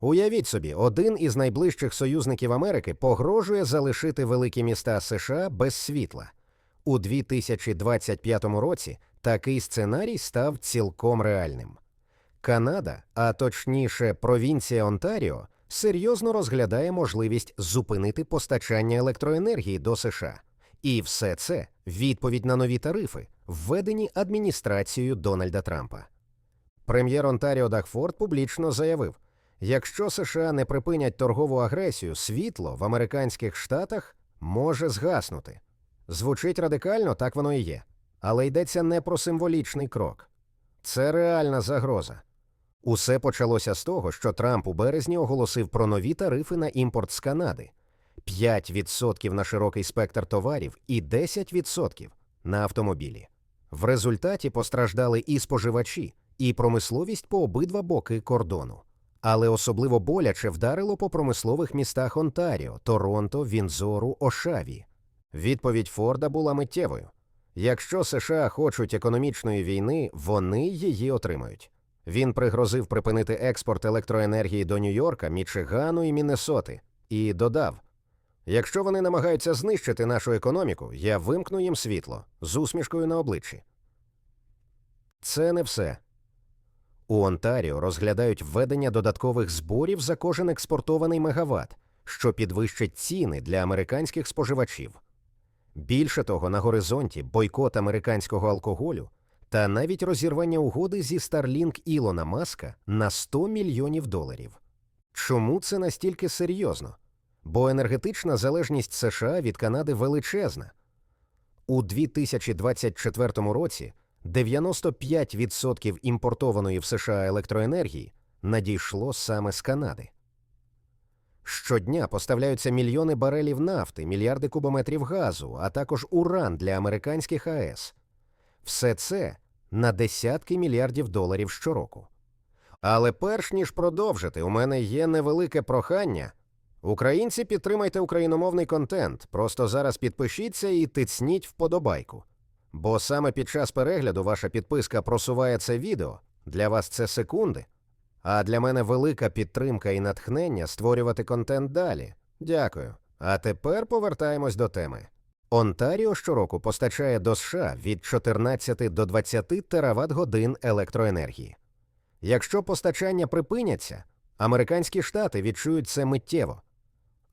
Уявіть собі, один із найближчих союзників Америки погрожує залишити великі міста США без світла. У 2025 році такий сценарій став цілком реальним. Канада, а точніше провінція Онтаріо, серйозно розглядає можливість зупинити постачання електроенергії до США. І все це відповідь на нові тарифи, введені адміністрацією Дональда Трампа. Прем'єр Онтаріо Дахфорд публічно заявив: якщо США не припинять торгову агресію, світло в американських штатах може згаснути. Звучить радикально, так воно і є. Але йдеться не про символічний крок. Це реальна загроза. Усе почалося з того, що Трамп у березні оголосив про нові тарифи на імпорт з Канади: 5% на широкий спектр товарів і 10% на автомобілі. В результаті постраждали і споживачі, і промисловість по обидва боки кордону. Але особливо боляче вдарило по промислових містах Онтаріо, Торонто, Вінзору, Ошаві. Відповідь Форда була миттєвою. Якщо США хочуть економічної війни, вони її отримають. Він пригрозив припинити експорт електроенергії до Нью-Йорка, Мічигану і Міннесоти, і додав: якщо вони намагаються знищити нашу економіку, я вимкну їм світло з усмішкою на обличчі. Це не все. У Онтаріо розглядають введення додаткових зборів за кожен експортований мегаватт, що підвищить ціни для американських споживачів. Більше того, на горизонті бойкот американського алкоголю та навіть розірвання угоди зі Starlink Ілона Маска на 100 мільйонів доларів. Чому це настільки серйозно? Бо енергетична залежність США від Канади величезна. У 2024 році 95% імпортованої в США електроенергії надійшло саме з Канади. Щодня поставляються мільйони барелів нафти, мільярди кубометрів газу, а також уран для американських АЕС. Все це на десятки мільярдів доларів щороку. Але перш ніж продовжити, у мене є невелике прохання. Українці, підтримайте україномовний контент. Просто зараз підпишіться і тицніть вподобайку. Бо саме під час перегляду ваша підписка просуває це відео. Для вас це секунди. А для мене велика підтримка і натхнення створювати контент далі. Дякую. А тепер повертаємось до теми. Онтаріо щороку постачає до США від 14 до 20 тераватт годин електроенергії. Якщо постачання припиняться, американські штати відчують це миттєво.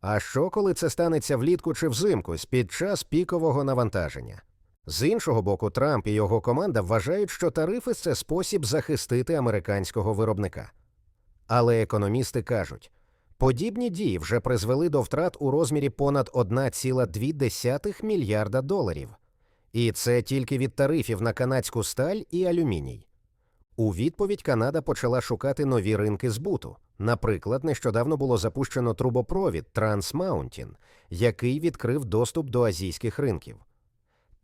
А що, коли це станеться влітку чи взимку під час пікового навантаження? З іншого боку, Трамп і його команда вважають, що тарифи це спосіб захистити американського виробника. Але економісти кажуть, подібні дії вже призвели до втрат у розмірі понад 1,2 мільярда доларів. І це тільки від тарифів на канадську сталь і алюміній. У відповідь Канада почала шукати нові ринки збуту. Наприклад, нещодавно було запущено трубопровід Mountain, який відкрив доступ до азійських ринків.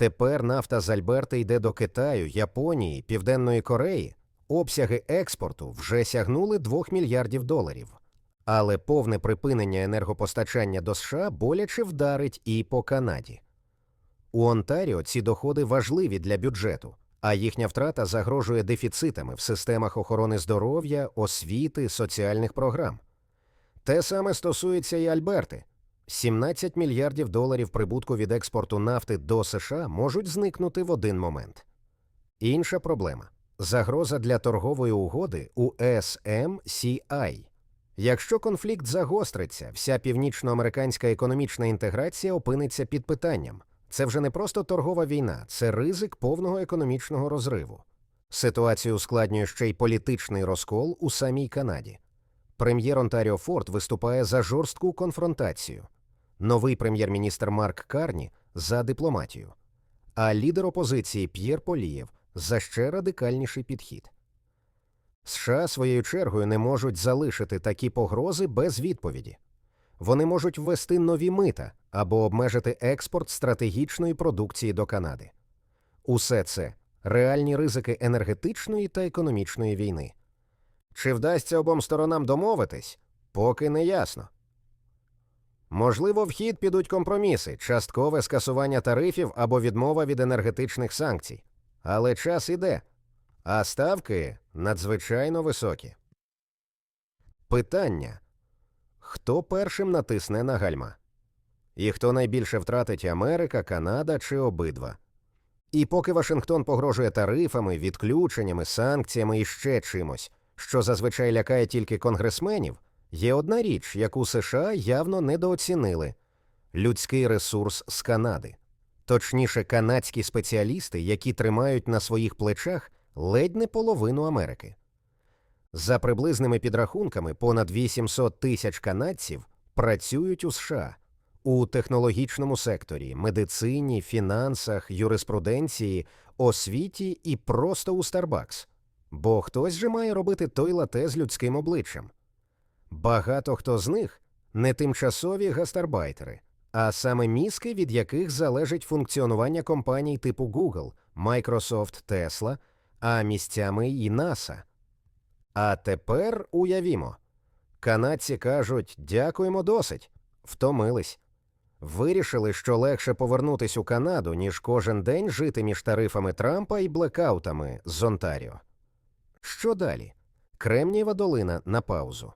Тепер нафта з Альберти йде до Китаю, Японії, Південної Кореї. Обсяги експорту вже сягнули 2 мільярдів доларів. Але повне припинення енергопостачання до США боляче вдарить і по Канаді. У Онтаріо ці доходи важливі для бюджету, а їхня втрата загрожує дефіцитами в системах охорони здоров'я, освіти, соціальних програм. Те саме стосується і Альберти. 17 мільярдів доларів прибутку від експорту нафти до США можуть зникнути в один момент. Інша проблема загроза для торгової угоди у SMCI. Якщо конфлікт загостриться, вся північноамериканська економічна інтеграція опиниться під питанням. Це вже не просто торгова війна, це ризик повного економічного розриву. Ситуацію ускладнює ще й політичний розкол у самій Канаді. Прем'єр Онтаріо Форд виступає за жорстку конфронтацію. Новий прем'єр-міністр Марк Карні за дипломатію, а лідер опозиції П'єр Полієв за ще радикальніший підхід. США своєю чергою не можуть залишити такі погрози без відповіді. Вони можуть ввести нові мита або обмежити експорт стратегічної продукції до Канади. Усе це реальні ризики енергетичної та економічної війни. Чи вдасться обом сторонам домовитись, поки не ясно. Можливо, в хід підуть компроміси, часткове скасування тарифів або відмова від енергетичних санкцій. Але час іде, а ставки надзвичайно високі. Питання: хто першим натисне на гальма? І хто найбільше втратить Америка, Канада чи обидва? І поки Вашингтон погрожує тарифами, відключеннями, санкціями і ще чимось, що зазвичай лякає тільки конгресменів, є одна річ, яку США явно недооцінили людський ресурс з Канади. Точніше, канадські спеціалісти, які тримають на своїх плечах ледь не половину Америки. За приблизними підрахунками, понад 800 тисяч канадців працюють у США у технологічному секторі, медицині, фінансах, юриспруденції, освіті і просто у Starbucks. Бо хтось же має робити той лате з людським обличчям. Багато хто з них не тимчасові гастарбайтери, а саме мізки, від яких залежить функціонування компаній типу Google, Microsoft, Tesla, а місцями і NASA. А тепер уявімо. Канадці кажуть дякуємо досить, втомились. Вирішили, що легше повернутись у Канаду, ніж кожен день жити між тарифами Трампа і блекаутами з Онтаріо. Що далі? Кремнієва долина на паузу.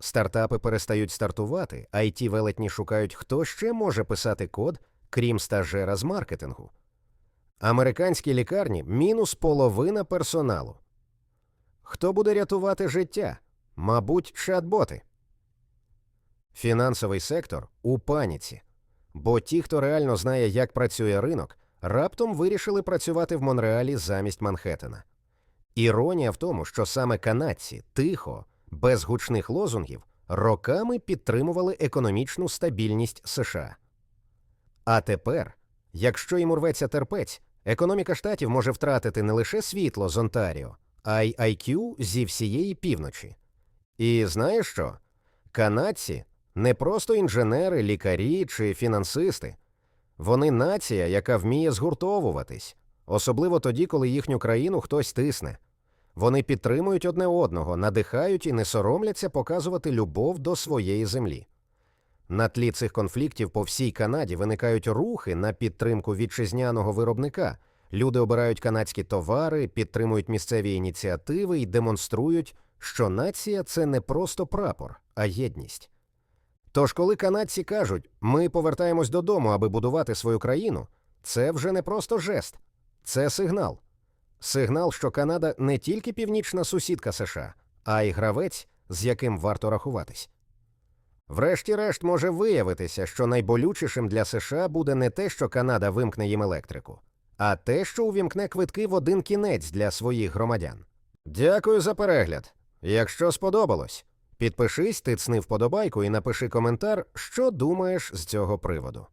Стартапи перестають стартувати, а it велетні шукають, хто ще може писати код, крім стажера з маркетингу. Американські лікарні мінус половина персоналу. Хто буде рятувати життя? Мабуть, чат-боти. Фінансовий сектор у паніці. Бо ті, хто реально знає, як працює ринок, раптом вирішили працювати в Монреалі замість Манхеттена. Іронія в тому, що саме канадці тихо, без гучних лозунгів, роками підтримували економічну стабільність США. А тепер, якщо їм урветься терпець, економіка штатів може втратити не лише світло з Онтаріо, а й IQ зі всієї півночі. І знаєш що? Канадці не просто інженери, лікарі чи фінансисти. Вони нація, яка вміє згуртовуватись, особливо тоді, коли їхню країну хтось тисне. Вони підтримують одне одного, надихають і не соромляться показувати любов до своєї землі. На тлі цих конфліктів по всій Канаді виникають рухи на підтримку вітчизняного виробника. Люди обирають канадські товари, підтримують місцеві ініціативи і демонструють, що нація це не просто прапор, а єдність. Тож, коли канадці кажуть, ми повертаємось додому, аби будувати свою країну, це вже не просто жест, це сигнал. Сигнал, що Канада не тільки північна сусідка США, а й гравець, з яким варто рахуватись. Врешті-решт може виявитися, що найболючішим для США буде не те, що Канада вимкне їм електрику, а те, що увімкне квитки в один кінець для своїх громадян. Дякую за перегляд. Якщо сподобалось, підпишись, тицни вподобайку і напиши коментар, що думаєш з цього приводу.